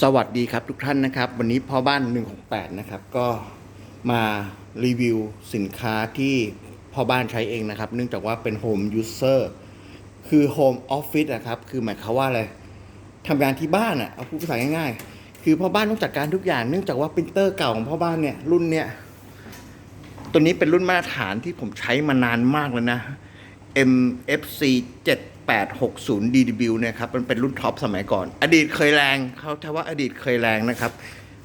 สวัสดีครับทุกท่านนะครับ วันนี้พ่อบ้าน 168 นะครับ ก็มารีวิวสินค้าที่พ่อบ้านใช้เองนะครับ เนื่องจากว่าเป็นโฮมยูเซอร์คือโฮมออฟฟิศนะครับ คือหมายความว่าอะไรทำงานที่บ้านอะเอาพูดภาษาง่ายๆ คือพ่อบ้านต้องจัดการทุกอย่างเนื่องจากว่าปรินเตอร์เก่าของพ่อบ้านเนี่ยรุ่นเนี่ยตัวนี้เป็นรุ่นมาตรฐานที่ผมใช้มานานมากแล้วนะ MFC 7 860 DW เนี่ยครับ มันเป็นรุ่นท็อปสมัยก่อน อดีตเคยแรงเขาแทว่าอดีตเคยแรงนะครับ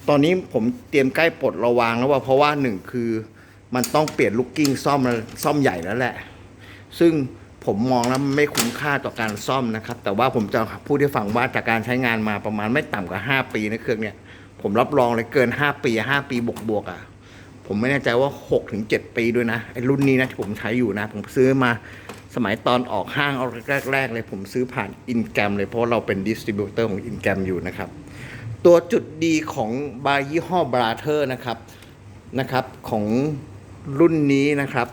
ตอนนี้ผมเตรียมใกล้ปลดระวางแล้วว่าเพราะว่าหนึ่งคือมันต้องเปลี่ยนลูกกิ้งซ่อมซ่อมใหญ่แล้วแหละ ซึ่งผมมองแล้วไม่คุ้มค่าต่อการซ่อมนะครับ แต่ว่าผมจะพูดให้ฟังว่าจากการใช้งานมาประมาณไม่ต่ำกว่า 5 ปีนะเครื่องเนี่ย ผมรับรองเลยเกิน 5 ปี 5 ปีบวกบวกๆอะ ผมไม่แน่ใจว่า 6-7ถึงปีด้วยนะไอ้รุ่นนี้นะที่ผมใช้อยู่นะ ผมซื้อมา สมัยตอนออกห้างเอาแรก ๆ เลยผมซื้อผ่านอินแกรมเลยเพราะเราเป็นดิสติบิวเตอร์ของอินแกรมอยู่นะครับ ตัวจุดดีของบาร์ยี่ห้อบราเธอร์นะครับนะครับของรุ่นนี้นะครับ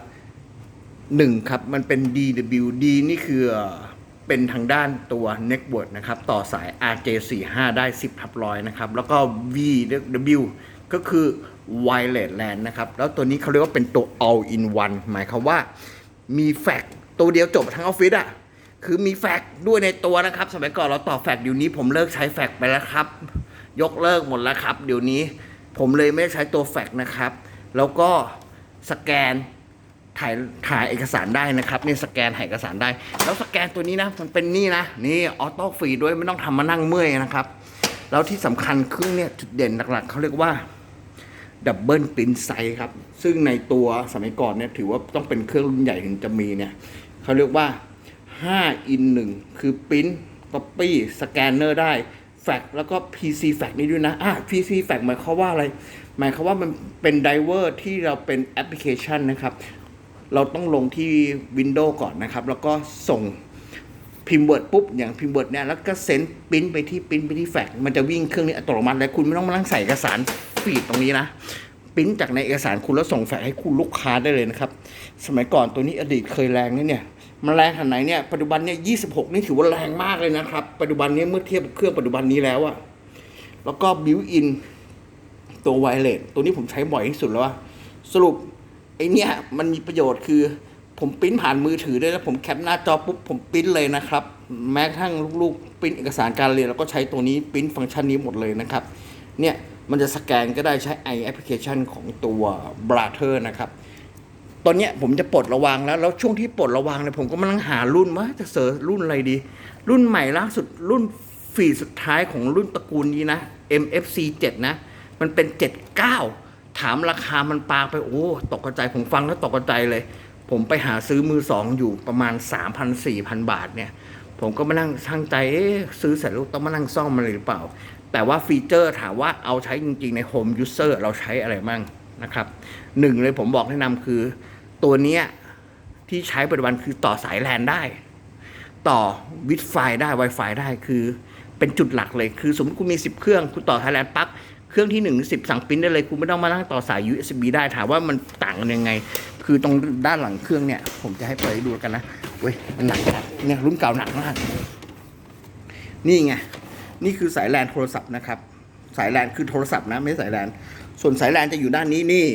หนึ่งครับมันเป็น DWD นี่คือเป็นทางด้านตัว Neckboard นะครับ ต่อสาย RJ45 ได้ 10ทับร้อยนะครับ แล้วก็ VW ก็คือ Wireless LAN นะครับ แล้วตัวนี้เขาเรียกว่าเป็นตัว All in One หมายความว่ามีแฟก ตัวเดียวจบทั้งออฟฟิศอะคือมีแฟกด้วยในตัวนะครับ สมัยก่อนเราต่อแฟกเดี๋ยวนี้ผมเลิกใช้แฟกไปแล้วครับ ยกเลิกหมดแล้วครับ เดี๋ยวนี้ผมเลยไม่ได้ใช้ตัวแฟกนะครับ แล้วก็สแกนถ่ายถ่ายเอกสารได้นะครับนี่สแกนถ่ายเอกสารได้ แล้วสแกนตัวนี้นะมันเป็นนี่นะนี่ออโต้ฟรีด้วยไม่ต้องทำมานั่งเมื่อยนะครับ แล้วที่สำคัญเครื่องเนี่ยจุดเด่นหลักๆเขาเรียกว่าดับเบิลปรินไซครับ ซึ่งในตัวสมัยก่อนเนี่ยถือว่าต้องเป็นเครื่องรุ่นใหญ่ถึงจะมีเนี่ย เขาเรียกว่า 5 in 1 คือปริ้นก๊อปปี้สแกนเนอร์ได้ แฟกแล้วก็ PC แฟกนี่ด้วยนะ อะ PC แฟกหมายความว่าอะไร หมายความว่ามันเป็นไดเวอร์ที่เราเป็นแอปพลิเคชันนะครับ เราต้องลงที่ Windows ก่อนนะครับ แล้วก็ส่งพิมพ์เวิร์ดปุ๊บ อย่างพิมพ์เวิร์ดเนี่ยแล้วก็เซ็นปริ้นไปที่ปริ้นไปที่แฟกซ์มันจะวิ่งเครื่องนี้อัตโนมัติเลยคุณไม่ต้องมานั่งใส่เอกสารฟีดตรงนี้นะปริ้นจากในเอกสารคุณแล้วส่งแฟกซ์ให้คุณลูกค้าได้เลยนะครับ สมัยก่อนตัวนี้อดีตเคยแรงนะเนี่ย มันแรงขนาดไหนเนี่ยปัจจุบันเนี่ย26นี่ถือว่าแรงมากเลยนะครับ ปัจจุบันนี้เมื่อเทียบกับเครื่องปัจจุบันนี้แล้วอะแล้วก็บิวอินตัวไวเลสตัวนี้ผมใช้บ่อยที่สุดแล้วอะสรุปไอเนี้ยมันมีประโยชน์คือ ผมปริ้นผ่านมือถือได้แล้วผมแคปหน้าจอปุ๊บผมปริ้นเลยนะครับ แม้กระทั่งลูกๆปริ้นเอกสารการเรียนแล้วก็ใช้ตัวนี้ปริ้นฟังก์ชันนี้หมดเลยนะครับ เนี่ยมันจะสแกนก็ได้ใช้ไอแอปพลิเคชันของตัว b r a t h e r นะครับ ตอนเนี้ยผมจะปลดระวางแล้ว แล้วช่วงที่ปลดระวางเนี่ยผมก็มานั่งหารุ่นว่าจะเสิร์ชรุ่นอะไรดี รุ่นใหม่ล่าสุดรุ่นฟีสุดท้ายของรุ่นตระกูลนี้นะ MFC 7 นะ มันเป็น 79 ถามราคามันปาไปโอ้ตกใจผมฟังแล้วตกใจเลย ผมไปหาซื้อมือสองอยู่ประมาณ 3,000-4,000 บาทเนี่ย ผมก็มานั่งช่างใจเอ๊ะซื้อเสร็จแล้วต้องมานั่งซ่อมมันหรือเปล่า แต่ว่าฟีเจอร์ถามว่าเอาใช้จริงๆในโฮมยูเซอร์เราใช้อะไรบ้างนะครับหนึ่งเลยผมบอกแนะนำคือ ตัวเนี้ยที่ใช้ปัจจุบันคือต่อสายแลนได้ ต่อวิดไฟได้ Wi-Fi ได้คือเป็นจุดหลักเลยคือ สมมติคุณมี 10 เครื่องคุณต่อไทยแลนปั๊บเครื่องที่1 10สั่งปิ้นได้เลยคุณไม่ต้องมานั่งต่อสาย USB ได้ถามว่ามันต่างกันยังไง คือตรงด้านหลังเครื่องเนี่ย ผมจะให้เปิดดูกันนะเว้ยมันหนักเนี่ยรุ่นเก่าหนักมากนี่ไงนี่คือสายแลนโทรศัพท์นะครับ สายแลนคือโทรศัพท์นะไม่สายแลนส่วนสายแลนจะอยู่ด้านนี้นี่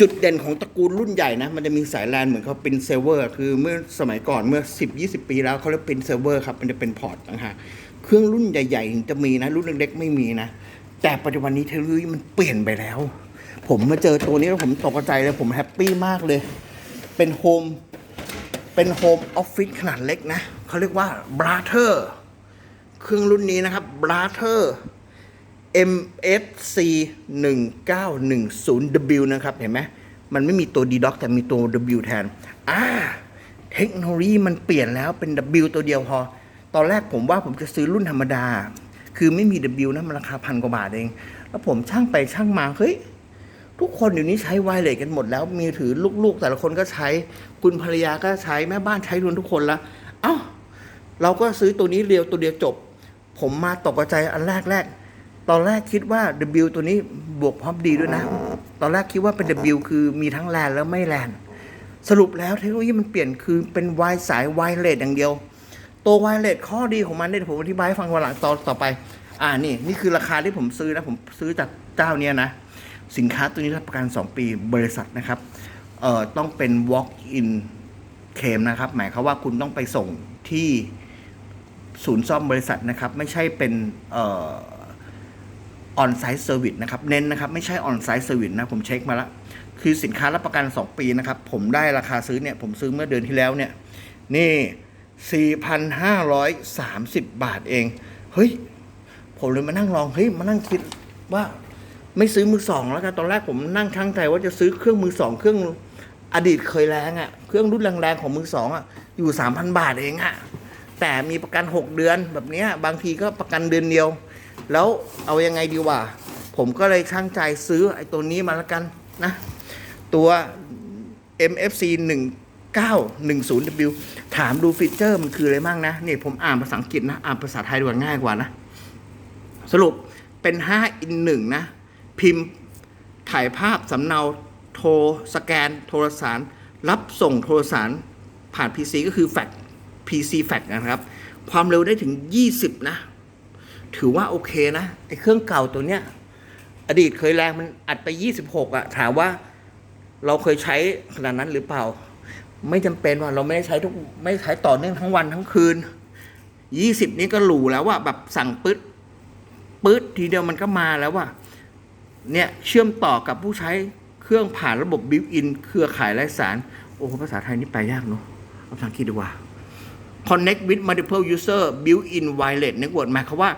จุดเด่นของตระกูลรุ่นใหญ่นะ มันจะมีสายแลนเหมือนเขาเป็นเซิร์ฟเวอร์ คือเมื่อสมัยก่อนเมื่อ 10 20 ปีแล้วเขาเรียกเป็นเซิร์ฟเวอร์ครับ มันจะเป็นพอร์ตต่างหากเครื่องรุ่นใหญ่ๆ จะมีนะ รุ่นเล็กๆ ไม่มีนะ แต่ปัจจุบันนี้เทคโนโลยีมันเปลี่ยนไปแล้ว ผมมาเจอตัวนี้แล้วผมตกใจเลยผมแฮปปี้มากเลย เป็นโฮม เป็นโฮมออฟฟิศขนาดเล็กนะ เขาเรียกว่า Brother เครื่องรุ่นนี้นะครับ Brother MFC 1910W นะครับ เห็นไหมมันไม่มีตัว D doc แต่มีตัว W แทน อ่า เทคโนโลยีมันเปลี่ยนแล้วเป็น W ตัวเดียวพอ ตอนแรกผมว่าผมจะซื้อรุ่นธรรมดา คือไม่มี W นะมันราคาพันกว่าบาทเอง แล้วผมช่างไปช่างมา เฮ้ย ทุกคนเดี๋ยวนี้ใช้ไวเลสกันหมดแล้ว มีถือลูกๆ แต่ละคนก็ใช้ คุณภรรยาก็ใช้แม่บ้านใช้รวมทุกคนละ เอ้า เราก็ซื้อตัวนี้เรียวตัวเดียวจบ ผมมาตกใจอันแรกแรก ตอนแรกคิดว่า W ตัวนี้บวกพร้อมดีด้วยนะ ตอนแรกคิดว่าเป็น W คือมีทั้งแลนแล้วไม่แลนสรุปแล้วเทคโนโลยีมันเปลี่ยนคือเป็นไวสายไวเลสอย่างเดียว ตัวไวเลสข้อดีของมันเนี่ยผมอธิบายให้ฟังวันหลังตอนต่อไป อ่านี่นี่คือราคาที่ผมซื้อนะ ผมซื้อจากเจ้าเนี้ยนะ สินค้าตัวนี้รับประกัน 2 ปีบริษัทนะครับเอ่อต้องเป็น walk in เคมนะครับ หมายความว่าคุณต้องไปส่งที่ศูนย์ซ่อมบริษัทนะครับ ไม่ใช่เป็นเอ่อ ออนไซต์เซอร์วิสนะครับ เน้นนะครับ ไม่ใช่ออนไซต์เซอร์วิสนะ ผมเช็คมาล้วคือสินค้ารับประกัน 2 ปีนะครับ ผมได้ราคาซื้อเนี่ย ผมซื้อเมื่อเดือนที่แล้วเนี่ย นี่ 4,530 บาทเอง เฮ้ย ผมเลยมานั่งลอง เฮ้ย มานั่งคิดว่าไม่ซื้อมือสองแล้วกันตอนแรกผมนั่งชั่งใจว่าจะซื้อเครื่องมือสองเครื่องอดีตเคยแรงอะ่ะ เครื่องรุ่นแรงๆของมือสองอะ อยู่ 3,000 บาทเองอะ่ะ แต่มีประกัน 6 เดือนแบบนี้บางทีก็ประกันเดือนเดียว แล้วเอายังไงดีวะผมก็เลยช่างใจซื้อไอ้ตัวนี้มาแล้วกันนะ ตัว MFC 1910W ถามดูฟีเจอร์มันคืออะไรบ้างนะนี่ผมอ่านภาษาอังกฤษนะ อ่านภาษาไทยดีกว่าง่ายกว่านะ สรุปเป็น5 in 1นะ พิมพ์ถ่ายภาพสำเนาโทรสแกนโทรสาร รับส่งโทรสารผ่าน PC ก็คือแฟก PC แฟกนะครับ ความเร็วได้ถึง 20 นะ ถือว่าโอเคนะไอ้เครื่องเก่าตัวเนี้ย อดีตเคยแรงมันอัดไป 26อะถามว่าเราเคยใช้ขนาดนั้นหรือเปล่า ไม่จำเป็นว่าเราไม่ได้ใช้ทุกไม่ใช้ต่อเนื่องทั้งวันทั้งคืน 20 นี้ก็หรูแล้วว่าแบบสั่งปึ๊ดปึ๊ดทีเดียวมันก็มาแล้วว่าเนี่ยเชื่อมต่อกับผู้ใช้เครื่องผ่านระบบบิวอิน เครือข่ายไร้สาร โอ้ภาษาไทยนี่แปยากเนอะเอาภาษาอังกฤษดีกว่า connect with multiple user built-in wireless network หมายความว่า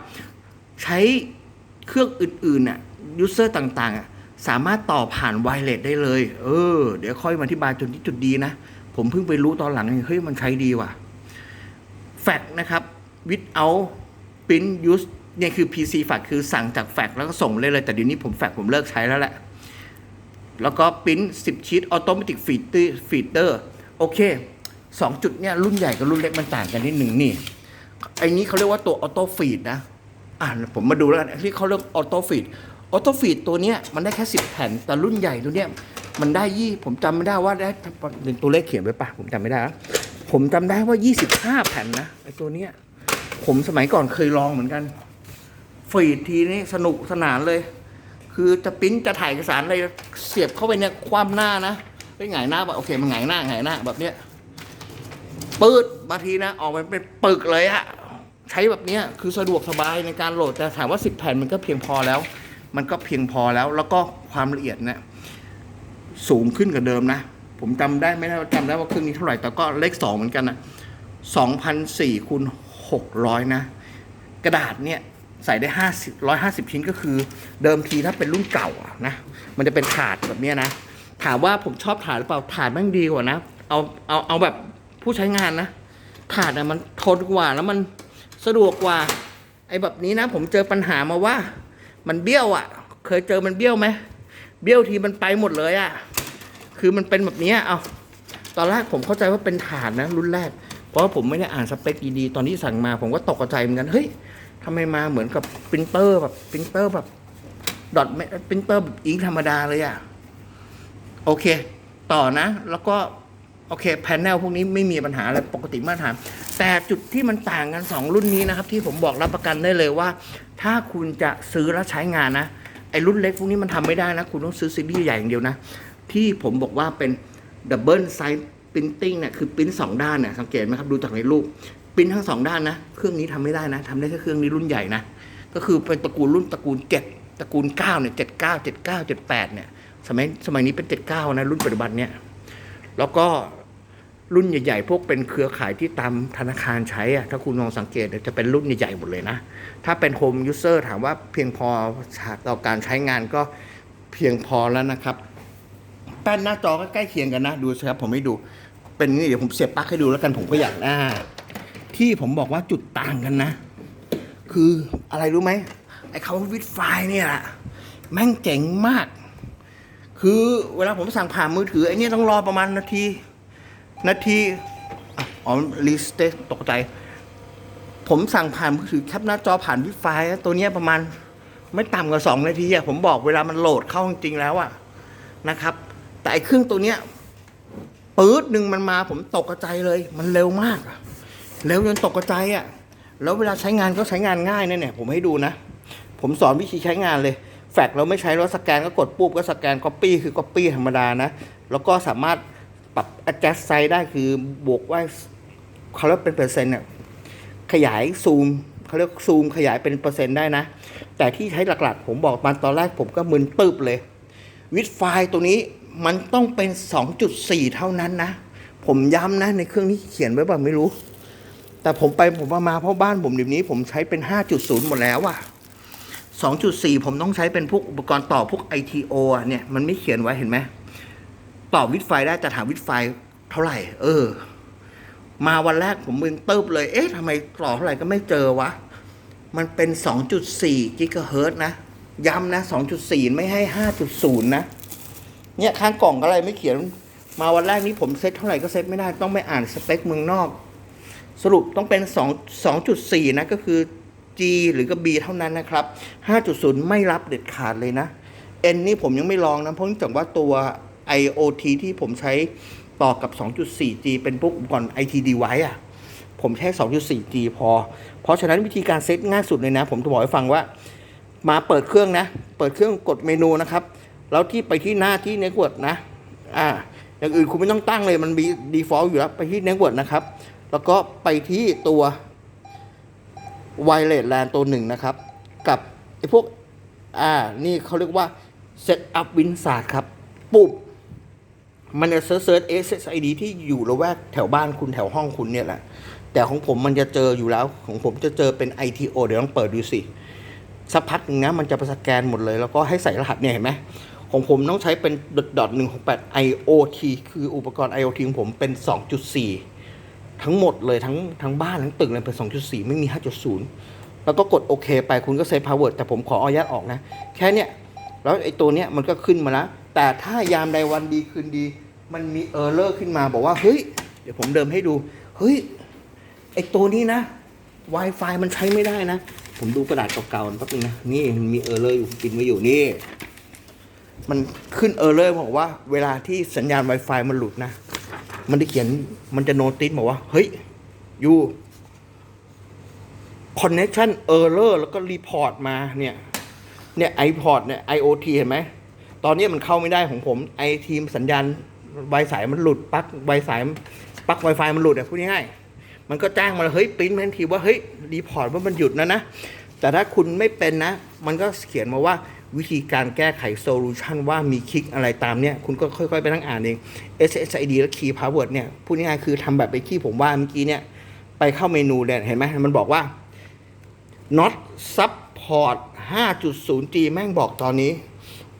ใช้เครื่องอื่นๆน่ะ user ต่างๆอะสามารถต่อผ่านไวเลสได้เลย เออ เดี๋ยวค่อยมาอธิบายจนที่จุดดีนะ ผมเพิ่งไปรู้ตอนหลัง เฮ้ย มันใช้ดีว่ะ แฟกนะครับ without print use เนี่ยคือ PC แฟกคือสั่งจากแฟกแล้วก็ส่งเลยเลย แต่เดี๋ยวนี้ผมแฟกผมเลิกใช้แล้วแหละ แล้วก็ปริ้น10 ชีตออโตเมติฟีเตอร์ฟีเตอร์โอเค สองจุดเนี่ยรุ่นใหญ่กับรุ่นเล็กมันต่างกันนิดหนึ่งนี่ไอ้นี้เขาเรียกว่าตัวออโต้ฟีดนะ อ่าผมมาดูแล้วกันที่เขาเรียกออโต้ฟีดออโต้ฟีดตัวเนี้ยมันได้แค่สิบแผ่น แต่รุ่นใหญ่ตัวเนี้ยมันได้ยี่ผมจำไม่ได้ว่าได้เป็นตัวเลขเขียนไว้ปะผมจำไม่ได้ ผมจำได้ว่ายี่สิบห้าแผ่นนะไอ้ตัวเนี้ยผมสมัยก่อนเคยลองเหมือนกันฟีดทีนี้สนุกสนานเลย คือจะปิ้นจะถ่ายเอกสารอะไรเสียบเข้าไปเนี่ยคว่ำหน้านะไปหงายหน้าแบบโอเคมันหงายหน้าหงายหน้าแบบเนี้ย ปืดบางทีนะ ออกมาเป็นปึกเลยอะใช้แบบเนี้ยคือสะดวกสบายในการโหลดแต่ถามว่าสิบแผ่นมันก็เพียงพอแล้ว มันก็เพียงพอแล้ว แล้วก็ความละเอียดเนี่ยสูงขึ้นกว่าเดิมนะ ผมจำได้ไม่ได้จำได้ว่าเครื่องนี้เท่าไหร่แต่ก็เลขสองเหมือนกันนะสองพันสี่คูณหกร้อยนะ กระดาษเนี่ยใส่ได้ห้าสิบร้อยห้าสิบชิ้นก็คือเดิมทีถ้าเป็นรุ่นเก่าอะนะ มันจะเป็นถาดแบบเนี้ยนะ ถามว่าผมชอบถาดหรือเปล่าถาดแม่งดีกว่านะ เอาเอาเอาแบบ ผู้ใช้งานนะถาดอะมันทนกว่าแล้วมันสะดวกกว่า ไอ้แบบนี้นะ ผมเจอปัญหามาว่า มันเบี้ยวอะเคยเจอมันเบี้ยวไหมเบี้ยวทีมันไปหมดเลยอะคือมันเป็นแบบนี้เอาตอนแรกผมเข้าใจว่าเป็นถาดนะ รุ่นแรก เพราะผมไม่ได้อ่านสเปคดีๆตอนที่สั่งมา ผมก็ตกใจเหมือนกันเฮ้ยทำไมมาเหมือนกับปรินเตอร์แบบปรินเตอร์แบบดอทไม่ปรินเตอร์แบบอิงธรรมดาเลยอะโอเค ต่อนะ แล้วก็ โอเคแผ่นแนลพวกนี้ไม่มีปัญหาอะไรปกติมาตรฐาน แต่จุดที่มันต่างกัน 2 รุ่นนี้นะครับ ที่ผมบอกรับประกันได้เลยว่า ถ้าคุณจะซื้อแล้วใช้งานนะไอ้รุ่นเล็กพวกนี้มันทำไม่ได้นะ คุณต้องซื้อซีรีส์ใหญ่อย่างเดียวนะ ที่ผมบอกว่าเป็นดับเบิลไซส์ปรินติ้งเนี่ยคือปริ้นสองด้านเนี่ยสังเกตไหมครับดูจากในรูปปริ้นทั้งสองด้านนะ เครื่องนี้ทำไม่ได้นะทำได้แค่เครื่องนี้รุ่นใหญ่นะ ก็คือเป็นตระกูลรุ่นตระกูลเจ็ดตระกูลเก้าเนี่ยเจ็ดเก้าเจ็ดเก้าเจ็ดแปดเนี่ยสมัยสมัยนี้เป็นเจ็ดเก้านะรุ่นปัจจุบันเนี่ย แล้วก็รุ่นใหญ่ ๆ พวกเป็นเครือข่ายที่ตามธนาคารใช้อะถ้าคุณลองสังเกตจะเป็นรุ่นใหญ่ๆหมดเลยนะ ถ้าเป็นโฮมยูเซอร์ถามว่าเพียงพอต่อการใช้งานก็เพียงพอแล้วนะครับแป้นหน้าจอก็ใกล้เคียงกันนะ ดูสิครับผมไม่ดู เป็นนี่เดี๋ยวผมเสียบปลั๊กให้ดูแล้วกันผมก็อยากหน้า ที่ผมบอกว่าจุดต่างกันนะ คืออะไรรู้ไหมไอ้คำว่าวิดไฟเนี่ยแหละแม่งเจ๋งมาก คือเวลาผมสั่งผ่านมือถือไอ้นี่ต้องรอประมาณนาที นาทีอ๋อรีสเตตกใจ ผมสั่งผ่านมือถือแคปหน้าจอผ่านวิไฟตัวเนี้ยประมาณไม่ต่ำกว่าสองนาทีอะผมบอกเวลามันโหลดเข้าจริงๆแล้วอะนะครับ แต่ไอ้เครื่องตัวเนี้ยปื๊ดหนึ่งมันมาผมตกใจเลย มันเร็วมากเร็วจนตกใจอะแล้วเวลาใช้งานก็ใช้งานง่ายนะเนี่ยผมให้ดูนะ ผมสอนวิธีใช้งานเลย แฟกเราไม่ใช้แล้วสแกนก็กดปุ๊บก็สแกน Copy คือ Copy ธรรมดานะ แล้วก็สามารถปรับ adjust size ได้คือบวกว่าเขาเรียกเป็นเปอร์เซ็นต์เนี่ยขยายซูมเขาเรียกซูมขยายเป็นเปอร์เซ็นต์ได้นะ แต่ที่ใช้หลักๆ ผมบอกมาตอนแรกผมก็มึนตึบเลยวิดไฟล์ตัวนี้มันต้องเป็น 2.4 เท่านั้นนะ ผมย้ำนะในเครื่องนี้เขียนไว้แบบไม่รู้ แต่ผมไปผมมามาเพราะบ้านผมเดี๋ยวนี้ผมใช้เป็น 5.0 หมดแล้วอะ 2.4 ผมต้องใช้เป็นพวกอุปกรณ์ต่อพวก ITO อะเนี่ยมันไม่เขียนไว้เห็นไหมต่อวิดไฟได้แต่ถามวิดไฟเท่าไหร่ เออ มาวันแรกผมมึนตึบเลย เอ๊ะทำไมต่อเท่าไหร่ก็ไม่เจอวะ มันเป็น 2.4กิกะเฮิร์ตนะ ย้ำนะ 2.4 ไม่ให้ 5.0 นะ เนี่ยข้างกล่องอะไรไม่เขียน มาวันแรกนี้ผมเซ็ตเท่าไหร่ก็เซ็ตไม่ได้ต้องไปอ่านสเปคเมืองนอก สรุปต้องเป็น 2 2.4 นะก็คือ G หรือก็ B เท่านั้นนะครับ 5.0 ไม่รับเด็ดขาดเลยนะ N นี่ผมยังไม่ลองนะ เพราะนื่องจากว่าตัว IoT ที่ผมใช้ต่อกับ 2.4G เป็นพวกอุปกรณ์ IT device อะผมใช้ 2.4G พอ เพราะฉะนั้นวิธีการเซตง่ายสุดเลยนะ ผมจะบอกให้ฟังว่า มาเปิดเครื่องนะ เปิดเครื่องกดเมนูนะครับ แล้วที่ไปที่หน้าที่เน็ตเวิร์ดนะ อ่า อย่างอื่นคุณไม่ต้องตั้งเลย มันมี default อยู่แล้ว ไปที่เน็ตเวิร์ดนะครับ แล้วก็ไปที่ตัว wireless LAN ตัวหนึ่งนะครับ กับไอ้พวก อ่า นี่เขาเรียกว่า set up win s a r ครับ ปุ๊บมันจะเซิร์ชเซิร์ช SSID ที่อยู่ระแวกแถวบ้านคุณแถวห้องคุณเนี่ยแหละ แต่ของผมมันจะเจออยู่แล้ว ของผมจะเจอเป็น ITO เดี๋ยวลองเปิดดูสิ สักพักหนึ่งนะ มันจะไปสแกนหมดเลย แล้วก็ให้ใส่รหัสเนี่ยเห็นไหมของผมต้องใช้เป็น dot 168 IoT คืออุปกรณ์ IoT ของผมเป็น 2.4 ทั้งหมดเลยทั้งทั้งบ้านทั้งตึกเลยเป็น 2.4 ไม่มี 5.0 แล้วก็กดโอเคไปคุณก็เซฟพาสเวิร์ดแต่ผมขออนุญาตออกนะ แค่เนี้ยแล้วไอ้ตัวเนี้ยมันก็ขึ้นมาแล้ว แต่ถ้ายามใดวันดีคืนดี มันมีเออร์เลอร์ขึ้นมาบอกว่า เฮ้ย เดี๋ยวผมเดิมให้ดู เฮ้ย ไอ้ตัวนี้นะ Wi-Fi มันใช้ไม่ได้นะ ผมดูกระดาษเก่าๆแป๊บนึงนะ นี่มันมีเออร์เลอร์อยู่ปินไว้อยู่นี่ มันขึ้นเออร์เลอร์บอกว่า เวลาที่สัญญาณ Wi-Fi มันหลุดนะ มันได้เขียนมันจะโนติสบอกว่า เฮ้ยอยู่ connection error แล้วก็รีพอร์ตมาเนี่ยเนี่ย iPod เนี่ย IoT เห็นไหม ตอนนี้มันเข้าไม่ได้ของผมไอทีมสัญญาณไวสายมันหลุดปลั๊กไวสายปลั๊ก Wi-Fi มันหลุดอะพูดง่ายๆมันก็แจ้งมาเฮ้ยปริ้นทันทีว่าเฮ้ยรีพอร์ตว่ามันหยุดนะนะ แต่ถ้าคุณไม่เป็นนะ มันก็เขียนมาว่า วิธีการแก้ไขโซลูชันว่ามีคลิกอะไรตามเนี่ยคุณก็ค่อย ๆ ไปนั่งอ่านเอง SSID และ Key Password เนี่ยพูดง่ายๆคือทำแบบไปที่ผมว่าเมื่อกี้เนี่ย ไปเข้าเมนูเนี่ยเห็นไหมมันบอกว่า not support 5.0G แม่งบอกตอนนี้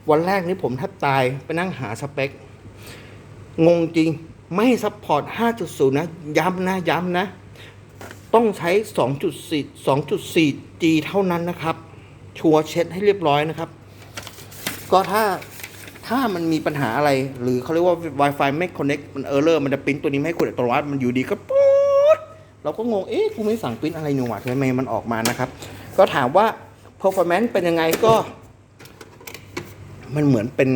วันแรกนี้ผมแทบตายไปนั่งหาสเปค งงจริงไม่ซัพพอร์ต 5.0 นะ ย้ำนะ ย้ำนะ ต้องใช้ 2.4 2.4G เท่านั้นนะครับ ชัวร์เช็ดให้เรียบร้อยนะครับ ก็ถ้าถ้ามันมีปัญหาอะไร หรือเขาเรียกว่า Wi-Fi ไม่ connect มันเออร์เลอร์มันจะปริ้นตัวนี้ไม่ให้คุณอัตโนมัติมันอยู่ดีก็ปุ๊ดเราก็งง เอ๊ะกูไม่สั่งปริ้นอะไรหนูหว่าทำไมมันออกมานะครับ ก็ถามว่า performance เป็นยังไงก็ มันเหมือนเป็น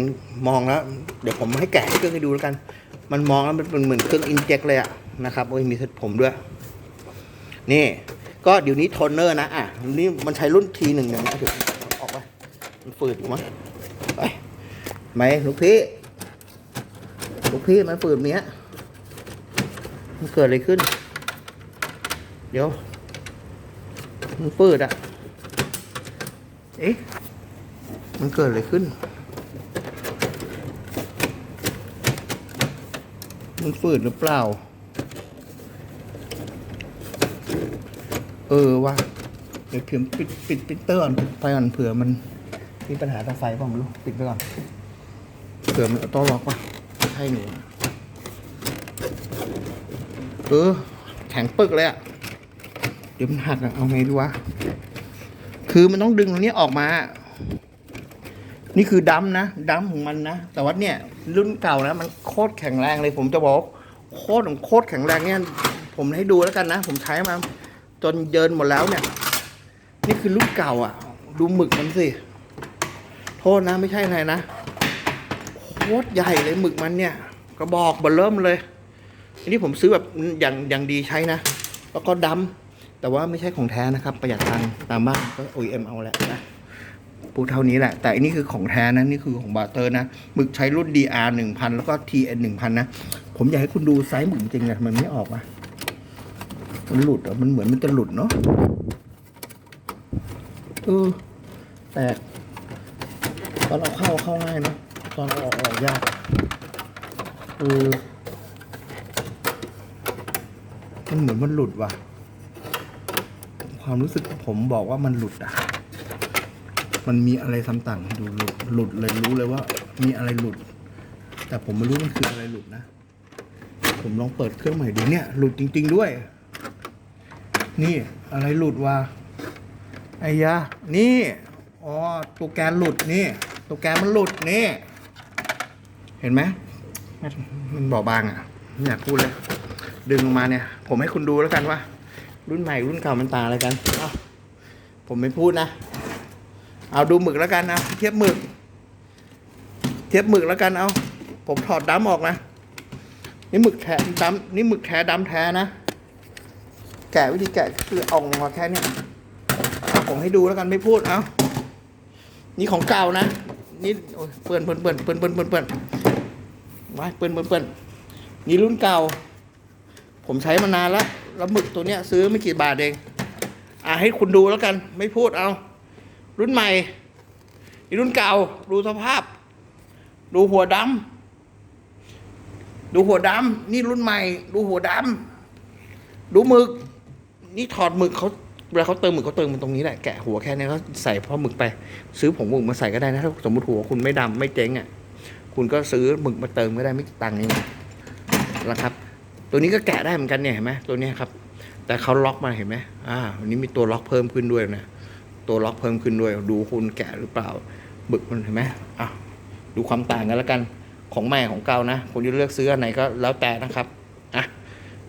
มองแล้ว เดี๋ยวผมให้แกะเครื่องให้ดูแล้วกัน มันมองแล้วมันเป็นเหมือนเครื่องอินเจกเลยอะนะครับโอ้ยมีเซ็ตผมด้วย นี่ ก็เดี๋ยวนี้โทนเนอร์นะอะนี่มันใช้รุ่นทีหนึ่งเนี่ยนะเดี๋ยวออกไปมันฝืดอยู่มั้งไป ไหมลูกพี่ลูกพี่มันฝืดเนี้ยมันเกิดอะไรขึ้น เดี๋ยว มันฝืดอะ เอ๊ะ มันเกิดอะไรขึ้น มันฝืดหรือเปล่า เออว่ะเดี๋ยวเผื่อปิดปิดปิดเตอร์ก่อนไฟก่อนเผื่อมันมีปัญหาทางไฟเปล่าไม่รู้ ปิดไปก่อน ผื่อมันออโตล็อกว่ะใช่หนูเออแข็งปึกเลยอะเดี๋ยวมันหักอะเอาไงดีวะ คือมันต้องดึงตรงนี้ออกมา นี่คือดัมนะดัมของมันนะ แต่ว่าเนี่ย รุ่นเก่านะ มันโคตรแข็งแรงเลย ผมจะบอกโคตรของโคตรแข็งแรงเนี่ย ผมให้ดูแล้วกันนะ ผมใช้มา จนเยินหมดแล้วเนี่ย นี่คือรุ่นเก่าอะ ดูหมึกมันสิ โทษนะไม่ใช่อะไรนะ คตรใหญ่เลยหมึกมันเนี่ยกระบอกเบอร์เริ่มเลย อันนี้ผมซื้อแบบอย่างอย่างดีใช้นะ แล้วก็ดำแต่ว่าไม่ใช่ของแท้นะครับ ประหยัดตังค์ตามบ้านก็ OEM เอาแหละนะพูดเท่านี้แหละ แต่อันนี้คือของแท้นะ นี่คือของบาเตอร์นะหมึกใช้รุ่น DR 1000 แล้วก็ TN 1000 นะ ผมอยากให้คุณดูไซส์หมึกจริงๆอะมันไม่ออกอะมันหลุดอะมันเหมือนมันจะหลุดเนาะเออแตกตอนเอาเข้าเข้าง่ายเนอะ ตอนออกออกยากอะเออมันเหมือนมันหลุดว่ะ ความรู้สึกผมบอกว่ามันหลุดอะ มันมีอะไรซ้ำต่างดูหลุดหลุดเลยรู้เลยว่า มีอะไรหลุด แต่ผมไม่รู้มันคืออะไรหลุดนะ ผมลองเปิดเครื่องใหม่ดูเนี่ย หลุดจริง ๆด้วย นี่อะไรหลุดวะไอ้ยะนี่ อ๋อ ตัวแกนหลุดนี่ ตัวแกนมันหลุดนี่ เห็นไหมมันบอบบางอะไม่อยากพูดเลย ดึงออกมาเนี่ย ผมให้คุณดูแล้วกันว่า รุ่นใหม่รุ่นเก่ามันต่างอะไรกันเอาผมไม่พูดนะ เอาดูหมึกแล้วกันนะเทียบหมึก เทียบหมึกแล้วกันเอา ผมถอดดำออกนะนี่หมึกแท้ดำนี่หมึกแท้ดำแท้นะแกะวิธีแกะคือเออกมาแค่เนี้ยเอาผมให้ดูแล้วกันไม่พูดเอานี่ของเก่านะ นี่โอ้ยเปื่อนเปื่อนเปื่อนเปื่อนเปื่อนเปื่อนเปื่อนว้าเปื่อนเปื่อนเปื่อนนี่รุ่นเก่า ผมใช้มานานแล้วแล้วหมึกตัวเนี้ยซื้อไม่กี่บาทเอง อะให้คุณดูแล้วกัน ไม่พูดเอา รุ่นใหม่นี่รุ่นเก่า ดูสภาพ ดูหัวดำดูหัวดำนี่รุ่นใหม่ ดูหัวดำดูหมึก นี่ถอดหมึกเขา เวลาเขาเติมหมึกเขาเติมมันตรงนี้แหละแกะหัวแค่นี้ก็ใส่พ่อหมึกไป ซื้อผงหมึกมาใส่ก็ได้นะถ้าสมมติหัวคุณไม่ดำไม่เจ๊งอะคุณก็ซื้อหมึกมาเติมก็ได้ไม่ตังค์เองนะครับ ตัวนี้ก็แกะได้เหมือนกันเนี่ยเห็นไหมตัวนี้ครับ แต่เขาล็อกมาเห็นไหมอ่าวันนี้มีตัวล็อกเพิ่มขึ้นด้วยนะตัวล็อกเพิ่มขึ้นด้วย ดูคุณแกะหรือเปล่าบึกมันเห็นไหมอะดูความต่างกันแล้วกันของใหม่ของเก่านะคุณจะเลือกซื้ออันไหนก็แล้วแต่นะครับอะ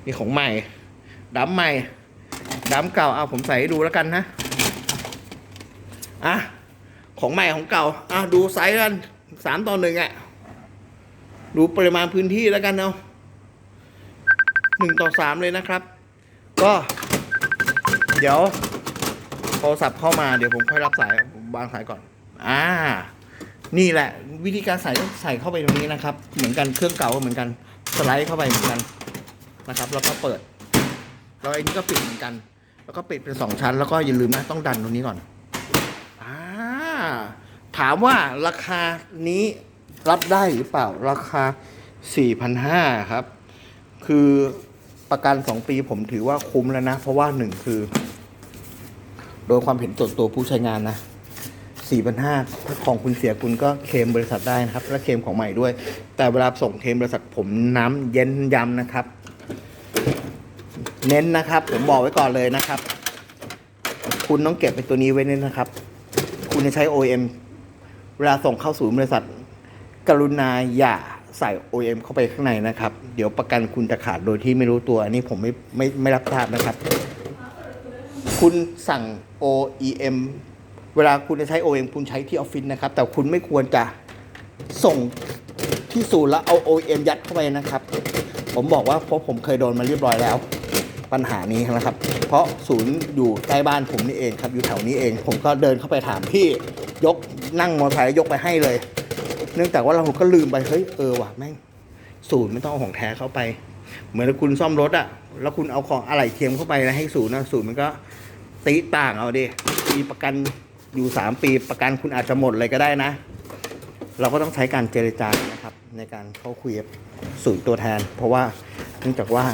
นี่ของใหม่ดำใหม่ ดำเก่าเอาผมใส่ให้ดูแล้วกันนะ อะ ของใหม่ของเก่า อะ ดูไซส์กันสามต่อหนึ่งอะ ดูปริมาณพื้นที่แล้วกันเนาะหนึ่งต่อสามเลยนะครับ ก็ เดี๋ยวโทรศัพท์เข้ามาเดี๋ยวผมค่อยรับสายวางสายก่อน อ่า นี่แหละ วิธีการใส่ต้องใส่เข้าไปตรงนี้นะครับ เหมือนกันเครื่องเก่าก็เหมือนกันสไลด์เข้าไปเหมือนกันนะครับ แล้วก็เปิดแล้วไอ้นี่ก็ปิดเหมือนกัน แล้วก็ปิดเป็นสองชั้น แล้วก็อย่าลืมนะต้องดันตรงนี้ก่อนอ่าถามว่าราคานี้รับได้หรือเปล่าราคา 4,500 ครับ คือประกัน 2 ปีผมถือว่าคุ้มแล้วนะ เพราะว่าหนึ่งคือ โดยความเห็นส่วนตัวผู้ใช้งานนะสี่พันห้าถ้าของคุณเสียคุณก็เคลมบริษัทได้นะครับ และเคลมของใหม่ด้วย แต่เวลาส่งเคลมบริษัทผมน้ำเย็นย้ำนะครับ เน้นนะครับ ผมบอกไว้ก่อนเลยนะครับ คุณต้องเก็บไปตัวนี้ไว้เน้นนะครับ คุณจะใช้ OEM เวลาส่งเข้าศูนย์บริษัท กรุณาอย่าใส่ OEM เข้าไปข้างในนะครับ เดี๋ยวประกันคุณจะขาดโดยที่ไม่รู้ตัว อันนี้ผมไม่ไม่ไม่รับทราบนะครับ คุณสั่ง OEM เวลาคุณจะใช้ OEM คุณใช้ที่ออฟฟิศนะครับ แต่คุณไม่ควรจะส่งที่ศูนย์แล้วเอา OEM ยัดเข้าไปนะครับ ผมบอกว่าเพราะผมเคยโดนมาเรียบร้อยแล้ว ปัญหานี้นะครับ เพราะศูนย์อยู่ใกล้บ้านผมนี่เองครับ อยู่แถวนี้เอง ผมก็เดินเข้าไปถามพี่ยกนั่งมอเตอร์ไซค์ยกไปให้เลย เนื่องจากว่าเราก็ลืมไปเฮ้ยเออว่ะแม่งศูนย์ไม่ต้องเอาของแท้เข้าไป เหมือนคุณซ่อมรถอะแล้วคุณเอาของอะไหล่เทียมเข้าไปแล้วให้ศูนย์นะศูนย์มันก็ตีต่างเอาดิมีประกันอยู่สามปีประกันคุณอาจจะหมดเลยก็ได้นะ เราก็ต้องใช้การเจรจานะครับ ในการเข้าคุยกับศูนย์ตัวแทน เพราะว่าเนื่องจากว่า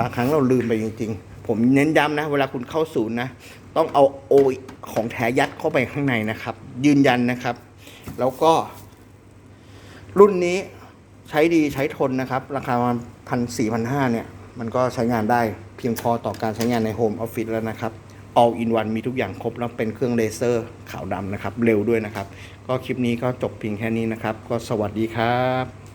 บางครั้งเราลืมไปจริง ๆ ผมเน้นย้ำนะ เวลาคุณเข้าศูนย์นะ ต้องเอาโอของแท้ยัดเข้าไปข้างในนะครับ ยืนยันนะครับ แล้วก็ รุ่นนี้ใช้ดีใช้ทนนะครับ ราคาประมาณพันสี่พันห้าเนี่ย มันก็ใช้งานได้เพียงพอต่อการใช้งานในโฮมออฟฟิศแล้วนะครับ all in one มีทุกอย่างครบ แล้วเป็นเครื่องเลเซอร์ขาวดำนะครับ เร็วด้วยนะครับ ก็คลิปนี้ก็จบเพียงแค่นี้นะครับ ก็สวัสดีครับ